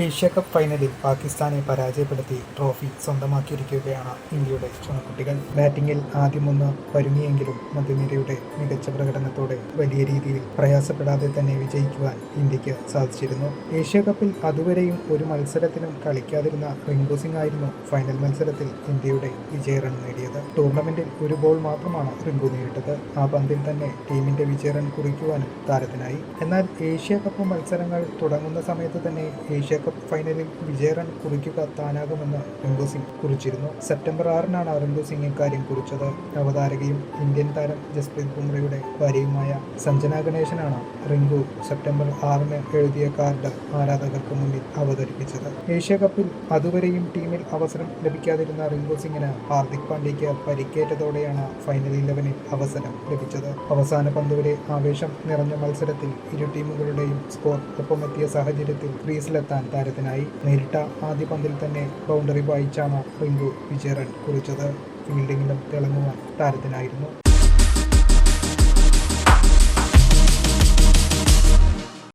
Asia cup ഫൈനലിൽ പാകിസ്ഥാനെ പരാജയപ്പെടുത്തി ട്രോഫി സ്വന്തമാക്കിയിരിക്കുകയാണ് ഇന്ത്യയുടെ ചുണക്കുട്ടികൾ. ബാറ്റിംഗിൽ ആദ്യമൊന്ന് വരുങ്ങിയെങ്കിലും മധ്യനിരയുടെ മികച്ച പ്രകടനത്തോടെ വലിയ രീതിയിൽ പ്രയാസപ്പെടാതെ തന്നെ വിജയിക്കുവാൻ ഇന്ത്യയ്ക്ക് സാധിച്ചിരുന്നു. ഏഷ്യ കപ്പിൽ അതുവരെയും ഒരു മത്സരത്തിനും കളിക്കാതിരുന്ന റിങ്കു സിംഗ് ആയിരുന്നു ഫൈനൽ മത്സരത്തിൽ ഇന്ത്യയുടെ വിജയ റൺ നേടിയത്. ടൂർണമെന്റിൽ ഒരു ബോൾ മാത്രമാണ് റിങ്കു നേരിട്ടത് ആ പന്തിൽ തന്നെ ടീമിന്റെ വിജയ റൺ കുറിക്കുവാനും താരത്തിനായി. എന്നാൽ ഏഷ്യ കപ്പ് മത്സരങ്ങൾ തുടങ്ങുന്ന സമയത്ത് തന്നെ ഏഷ്യ കപ്പ് ഫൈനലിൽ വിജയ റൺ കുറിക്കുക താനാകുമെന്ന് റിങ്കു സിംഗ് കുറിച്ചിരുന്നു. സെപ്റ്റംബർ ആറിനാണ് റിങ്കു സിംഗ് ഇക്കാര്യം കുറിച്ചത്. അവതാരകയും ഇന്ത്യൻ താരം ജസ്പ്രീത് ബുംറയുടെ ഭാര്യയുമായ സഞ്ജന ഗണേശനാണ് റിങ്കു സെപ്റ്റംബർ ആറിന് എഴുതിയ കാർഡ് ആരാധകർക്ക് മുന്നിൽ അവതരിപ്പിച്ചത്. ഏഷ്യ കപ്പിൽ അതുവരെയും ടീമിൽ അവസരം ലഭിക്കാതിരുന്ന റിങ്കു സിംഗിന് ഹാർദിക് പാണ്ഡ്യയ്ക്ക് പരിക്കേറ്റതോടെയാണ് ഫൈനൽ ഇലവനിൽ അവസരം ലഭിച്ചത്. അവസാന പന്തുവരെ ആവേശം നിറഞ്ഞ മത്സരത്തിൽ ഇരു ടീമുകളുടെയും സ്കോർ ഒപ്പമെത്തിയ സാഹചര്യത്തിൽ ക്രീസിലെത്താൻ താരത്തിനായി നേരിട്ട ആദ്യ പന്തിൽ തന്നെ ബൗണ്ടറി വായിച്ചാണ് റിങ്കു വിജയറൺ കുറിച്ചത്. ഫീൽഡിങ്ങിലും തിളങ്ങുവാൻ താരത്തിനായിരുന്നു.